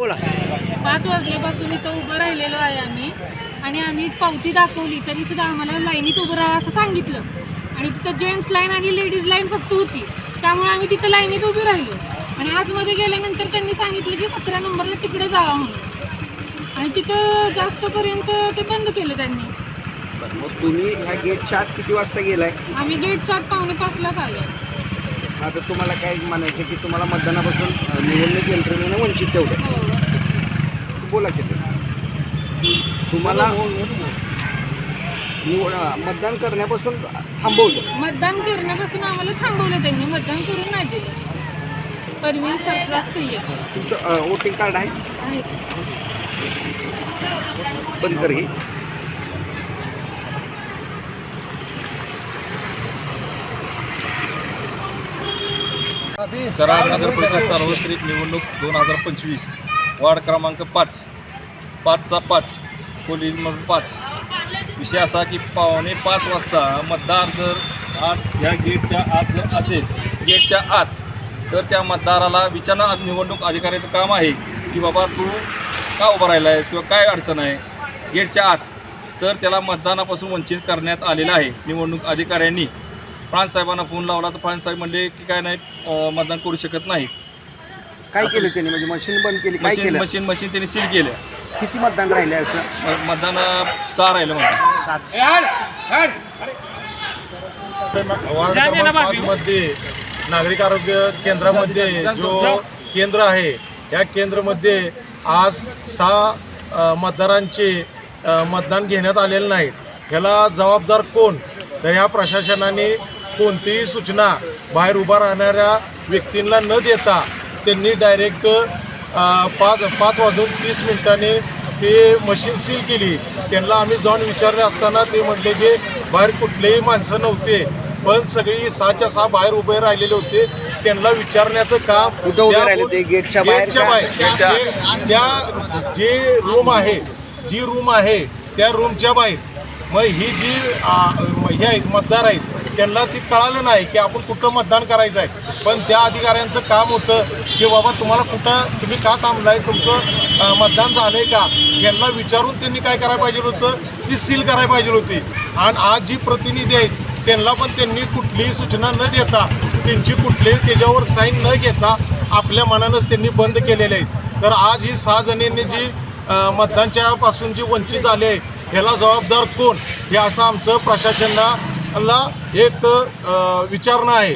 बोला. पाच वाजल्यापासून इथं उभं राहिलेलो आहे आम्ही. आणि आम्ही पावती दाखवली तरी सुद्धा आम्हाला लाईनीत उभं राहा असं सांगितलं. आणि तिथं जेंट्स लाईन आणि लेडीज लाईन फक्त होती. त्यामुळे आम्ही तिथं लाईनीत उभी राहिलो. आणि आतमध्ये गेल्यानंतर त्यांनी सांगितलं की सतरा नंबरला तिकडे जावा म्हणून. आणि तिथं जास्तपर्यंत ते बंद केलं त्यांनी. मग तुम्ही ह्या गेटच्या आत किती वाजता गेलाय? आम्ही गेटच्या आत पावणे पाचलाच आलो. आता तुम्हाला काय म्हणायचं की तुम्हाला मतदानापासून निवडणूक यंत्रणेनं वंचित ठेवलं हो बोला किती तुम्हाला निवड मतदान करण्यापासून थांबवलं. मतदान करण्यापासून आम्हाला थांबवलं त्यांनी. मतदान करून नाही दिलं. परवीन सय्यद तुमचं वोटिंग कार्ड आहे? आहे. बंद कर कराड नगर परिषद सार्वत्रिक निवडणूक दोन हजार पंचवीस. वार्ड क्रमांक पाच. पाचचा पाच. खोली नंबर पाच. विषय असा की पावणे पाच वाजता मतदार जर आत ह्या गेटच्या आत जर असेल गेटच्या आत तर त्या मतदाराला विचारणा निवडणूक अधिकाऱ्याचं काम आहे की बाबा तू का उभा राहिला आहेस किंवा काय अडचण आहे? गेटच्या आत. तर त्याला मतदानापासून वंचित करण्यात आलेलं आहे. निवडणूक अधिकाऱ्यांनी साहेबांना फोन लावला तर फ्रान्स साहेब म्हणले की काय नाही मतदान करू शकत नाही काय केलं त्यांनी? म्हणजे मशीन बंद केली काय मशीन केलं? मशीन मशीन त्यांनी सील केलं. किती मतदान राहिले असं? म- मतदान अं, सहा राहिलं म्हणतात वार्ड क्रमांक पाच मध्ये नागरिक आरोग्य केंद्रामध्ये जो केंद्र आहे या केंद्रामध्ये आज सहा अ, मतदारांचे अ, मतदान घेण्यात आलेले नाहीत. ह्याला जबाबदार कोण? तर ह्या प्रशासनाने कोणतीही सूचना बाहेर उभा राहणाऱ्या व्यक्तींना न देता त्यांनी डायरेक्ट पाच पाच वाजून तीस मिनिटांनी ते मशीन सील केली. त्यांना आम्ही जाऊन विचारले असताना ते म्हटले की बाहेर कुठलेही माणसं नव्हते पण सगळी सहाच्या सहा बाहेर उभे राहिलेले होते. त्यांना विचारण्याचं काम? गेटच्या बाहेर त्या- जे रूम आहे जी रूम आहे त्या रूमच्या बाहेर. मग ही जी हे आहेत मतदार आहेत त्यांना ती कळालं नाही की आपण कुठं मतदान करायचं आहे. पण त्या अधिकाऱ्यांचं काम होतं की बाबा तुम्हाला कुठं तुम्ही का थांबलाय? तुमचं मतदान मतदान झालंय का? यांना विचारून त्यांनी काय करायला पाहिजे होतं? ती सील करायला पाहिजे होती. आणि आज जी प्रतिनिधी आहेत त्यांना पण त्यांनी कुठलीही सूचना न देता त्यांची कुठलीही त्याच्यावर साईन न घेता आपल्या मनानंच त्यांनी बंद केलेले आहेत. तर आज ही सहा जणींनी जी मतदानच्यापासून जी वंचित झाले आहे ह्याला जबाबदार कोण? हे असं आमचं प्रशासनाला एक विचारणा आहे.